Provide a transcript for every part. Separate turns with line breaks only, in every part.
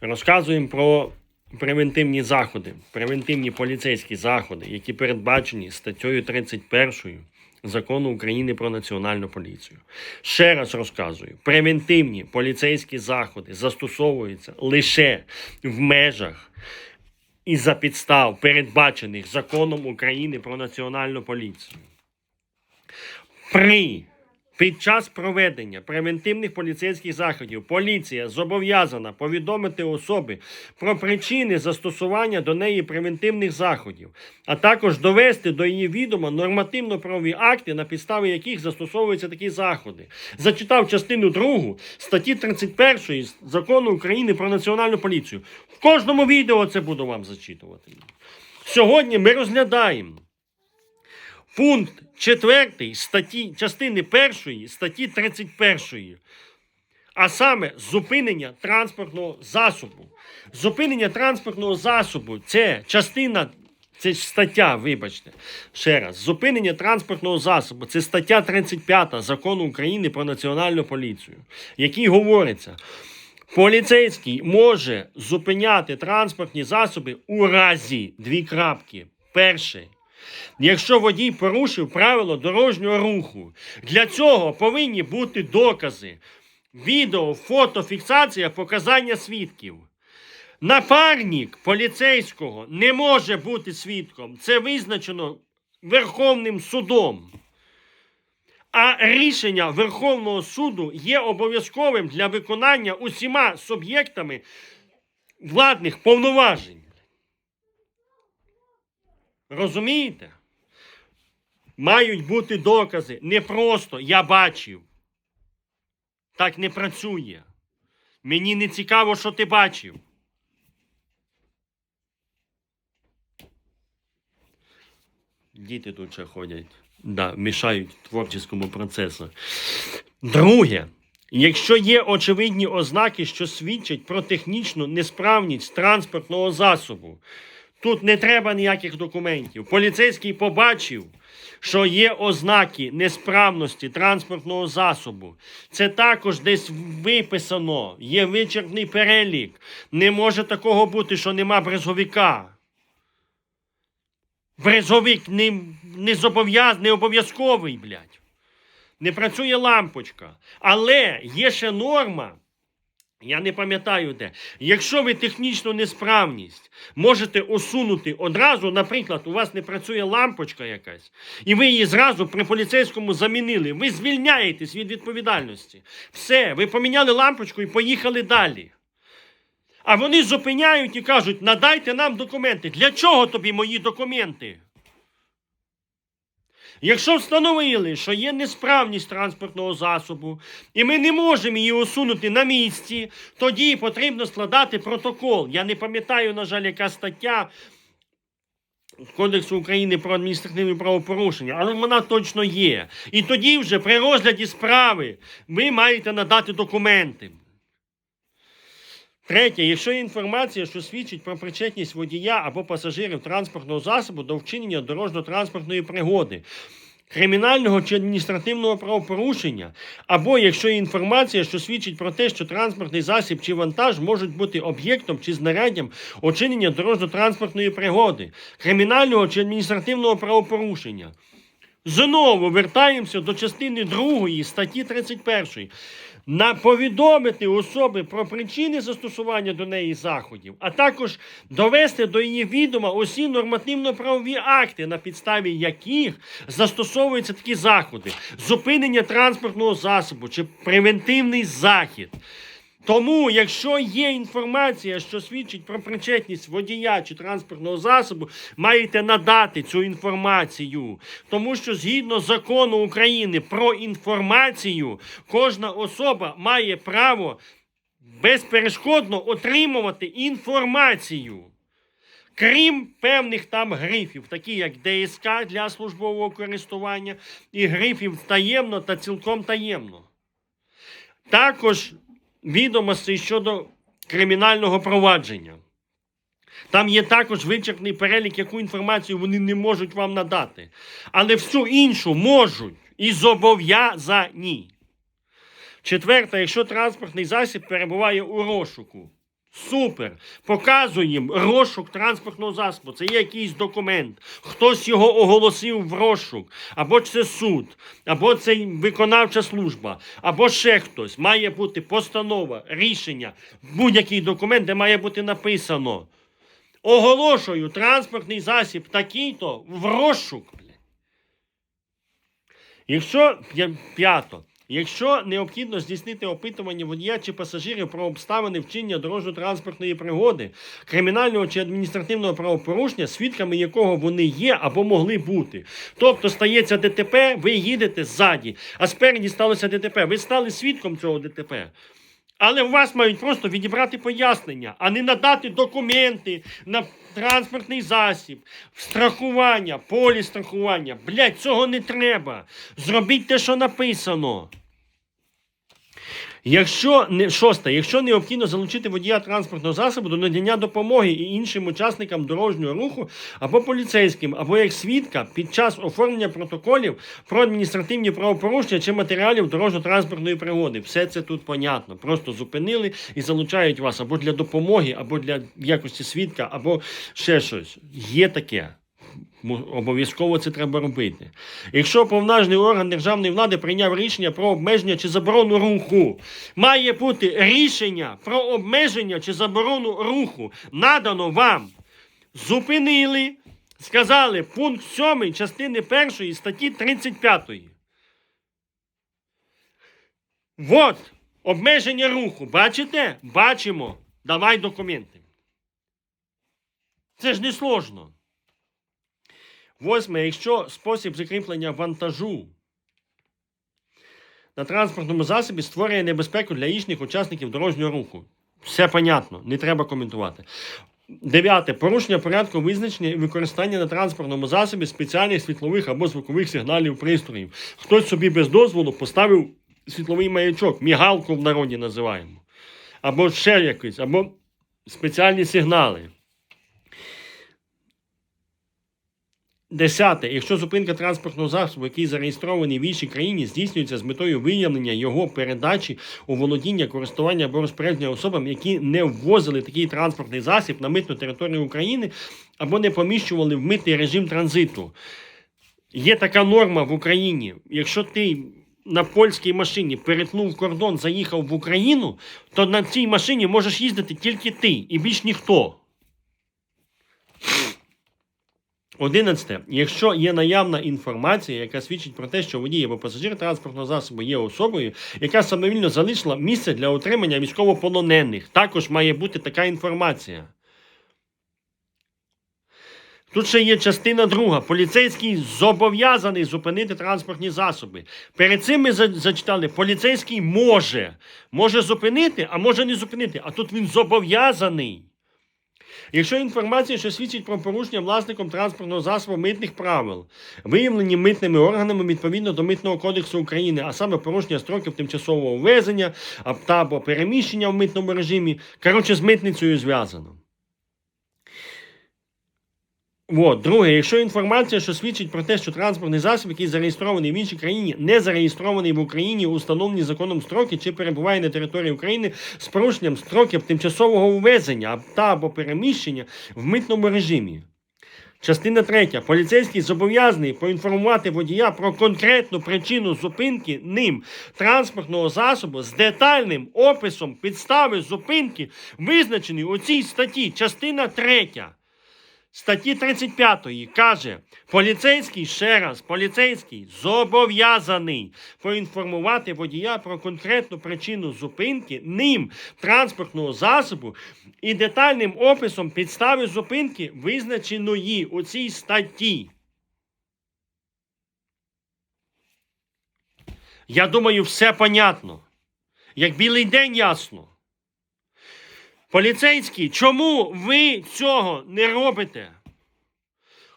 Розказуємо про превентивні заходи, превентивні поліцейські заходи, які передбачені статтею 31 закону України про національну поліцію. Ще раз розказую: превентивні поліцейські заходи застосовуються лише в межах і за підстав, передбачених законом України про національну поліцію. При під час проведення превентивних поліцейських заходів поліція зобов'язана повідомити особи про причини застосування до неї превентивних заходів, а також довести до її відома нормативно-правові акти, на підставі яких застосовуються такі заходи. Зачитав частину 2 статті 31 закону України про національну поліцію. В кожному відео це буду вам зачитувати. Сьогодні ми розглядаємо пункт 4 статті, частини 1 статті 31. А саме зупинення транспортного засобу. Зупинення транспортного засобу це частина, це стаття, вибачте, ще раз. Зупинення транспортного засобу це стаття 35 закону України про національну поліцію, в якій говориться. Поліцейський може зупиняти транспортні засоби у разі дві крапки. Перше. Якщо водій порушив правило дорожнього руху, для цього повинні бути докази, відео, фото, фіксація, показання свідків. Напарник поліцейського не може бути свідком. Це визначено Верховним судом. А рішення Верховного суду є обов'язковим для виконання усіма суб'єктами владних повноважень. Розумієте? Мають бути докази. Не просто я бачив. Так не працює. Мені не цікаво, що ти бачив. Діти тут ще ходять. Да, мішають творчому процесу. Друге, якщо є очевидні ознаки, що свідчать про технічну несправність транспортного засобу, тут не треба ніяких документів. Поліцейський побачив, що є ознаки несправності транспортного засобу. Це також десь виписано, є вичерпний перелік. Не може такого бути, що нема брезговика. Брезовик не, не не обов'язковий, блядь. Не працює лампочка. Але є ще норма. Я не пам'ятаю де. Якщо ви технічну несправність можете усунути одразу, наприклад, у вас не працює лампочка якась, і ви її зразу при поліцейському замінили, ви звільняєтесь від відповідальності. Все, ви поміняли лампочку і поїхали далі. А вони зупиняють і кажуть: надайте нам документи. Для чого тобі мої документи? Якщо встановили, що є несправність транспортного засобу, і ми не можемо її усунути на місці, тоді потрібно складати протокол. Я не пам'ятаю, на жаль, яка стаття Кодексу України про адміністративні правопорушення, але вона точно є. І тоді вже при розгляді справи ви маєте надати документи. Третє, якщо є інформація, що свідчить про причетність водія або пасажирів транспортного засобу до вчинення дорожньо-транспортної пригоди, кримінального чи адміністративного правопорушення, або якщо є інформація, що свідчить про те, що транспортний засіб чи вантаж можуть бути об'єктом чи знаряддям очинення дорожньо-транспортної пригоди, кримінального чи адміністративного правопорушення. Знову вертаємося до частини 2 статті 31. На повідомити особи про причини застосування до неї заходів, а також довести до її відома усі нормативно-правові акти, на підставі яких застосовуються такі заходи, зупинення транспортного засобу чи превентивний захід. Тому, якщо є інформація, що свідчить про причетність водія чи транспортного засобу, маєте надати цю інформацію. Тому що згідно закону України про інформацію, кожна особа має право безперешкодно отримувати інформацію. Крім певних там грифів, такі як ДСК для службового користування, і грифів таємно та цілком таємно. Також відомостей щодо кримінального провадження. Там є також вичерпний перелік, яку інформацію вони не можуть вам надати. Але всю іншу можуть і зобов'язані. Четверте, якщо транспортний засіб перебуває у розшуку, Супер. Показуємо розшук транспортного засобу. Це є якийсь документ. Хтось його оголосив в розшук. Або це суд, або це виконавча служба, або ще хтось. Має бути постанова, рішення, будь-який документ, де має бути написано. Оголошую транспортний засіб такий-то в розшук. Якщо п'ято. Якщо необхідно здійснити опитування водія чи пасажирів про обставини вчинення дорожньо-транспортної пригоди, кримінального чи адміністративного правопорушення, свідками якого вони є або могли бути. Тобто стається ДТП, ви їдете ззаді, а спереді сталося ДТП. Ви стали свідком цього ДТП. Але у вас мають просто відібрати пояснення, а не надати документи на транспортний засіб, страхування, полі страхування. Блять, цього не треба. Зробіть те, що написано. Якщо не шосте, якщо необхідно залучити водія транспортного засобу до надання допомоги і іншим учасникам дорожнього руху або поліцейським, або як свідка під час оформлення протоколів про адміністративні правопорушення чи матеріалів дорожньо-транспортної пригоди, все це тут понятно. Просто зупинили і залучають вас або для допомоги, або для якості свідка, або ще щось. Є таке. Обов'язково це треба робити. Якщо повноважений орган державної влади прийняв рішення про обмеження чи заборону руху, має бути рішення про обмеження чи заборону руху надано вам. Зупинили, сказали пункт 7 частини 1 статті 35. Вот обмеження руху. Бачите? Бачимо. Давай документи. Це ж не сложно. Восьме, якщо спосіб закріплення вантажу на транспортному засобі створює небезпеку для інших учасників дорожнього руху. Все понятно, не треба коментувати. Дев'яте. Порушення порядку визначення і використання на транспортному засобі спеціальних світлових або звукових сигналів пристроїв. Хтось собі без дозволу поставив світловий маячок, мігалку в народі називаємо. Або ще якийсь, або спеціальні сигнали. Десяте. Якщо зупинка транспортного засобу, який зареєстрований в іншій країні, здійснюється з метою виявлення його передачі у володіння, користування або розпорядження особам, які не ввозили такий транспортний засіб на митну територію України або не поміщували в митний режим транзиту. Є така норма в Україні. Якщо ти на польській машині перетнув кордон, заїхав в Україну, то на цій машині можеш їздити тільки ти і більш ніхто. 11. Якщо є наявна інформація, яка свідчить про те, що водій або пасажир транспортного засобу є особою, яка самовільно залишила місце для отримання військовополонених, також має бути така інформація. Тут ще є частина друга. Поліцейський зобов'язаний зупинити транспортні засоби. Перед цим ми зачитали, поліцейський може. Може зупинити, а може не зупинити. А тут він зобов'язаний. Якщо інформація, що свідчить про порушення власником транспортного засобу митних правил, виявлені митними органами відповідно до Митного кодексу України, а саме порушення строків тимчасового ввезення та або переміщення в митному режимі, коротше, з митницею зв'язано. От, друге, якщо інформація, що свідчить про те, що транспортний засіб, який зареєстрований в іншій країні, не зареєстрований в Україні у встановлені законом строки чи перебуває на території України з порушенням строків тимчасового ввезення та або переміщення в митному режимі. Частина третя. Поліцейський зобов'язаний поінформувати водія про конкретну причину зупинки ним транспортного засобу з детальним описом підстави зупинки, визначений у цій статті. Частина третя статті 35 каже, поліцейський ще раз, поліцейський зобов'язаний поінформувати водія про конкретну причину зупинки ним транспортного засобу і детальним описом підстави зупинки, визначеної у цій статті. Я думаю, все понятно. Як білий день ясно. Поліцейський, чому ви цього не робите?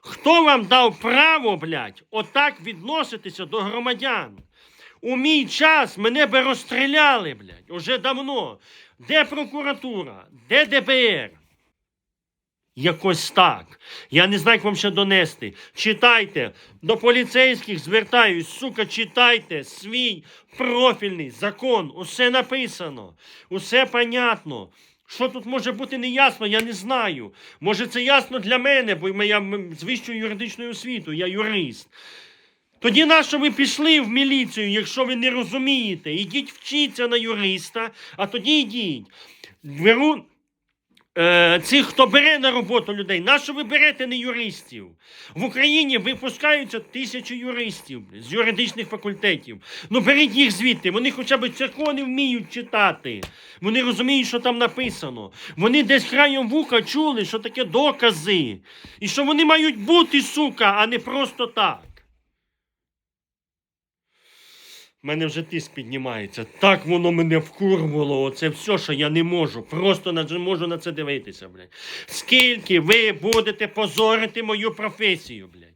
Хто вам дав право, блядь, отак відноситися до громадян? У мій час мене би розстріляли, блядь, уже давно. Де прокуратура? Де ДБР? Якось так. Я не знаю, як вам ще донести. Читайте. До поліцейських звертаюсь, сука, читайте свій профільний закон. Усе написано, усе понятно. Що тут може бути неясно, я не знаю. Може, це ясно для мене, бо я з вищою юридичною освітою, я юрист. Тоді на що ви пішли в міліцію, якщо ви не розумієте? Ідіть вчіться на юриста, а тоді йдіть. Беру е, цих, хто бере на роботу людей. На що ви берете не юристів? В Україні випускаються тисячі юристів з юридичних факультетів. Ну беріть їх звідти. Вони хоча б закони вміють читати. Вони розуміють, що там написано. Вони десь краєм вуха чули, що таке докази. І що вони мають бути, сука, а не просто так. Мене вже тиск піднімається. Так воно мене вкурвало. Оце все, що я не можу. Просто не можу на це дивитися, блядь. Скільки ви будете позорити мою професію, блядь?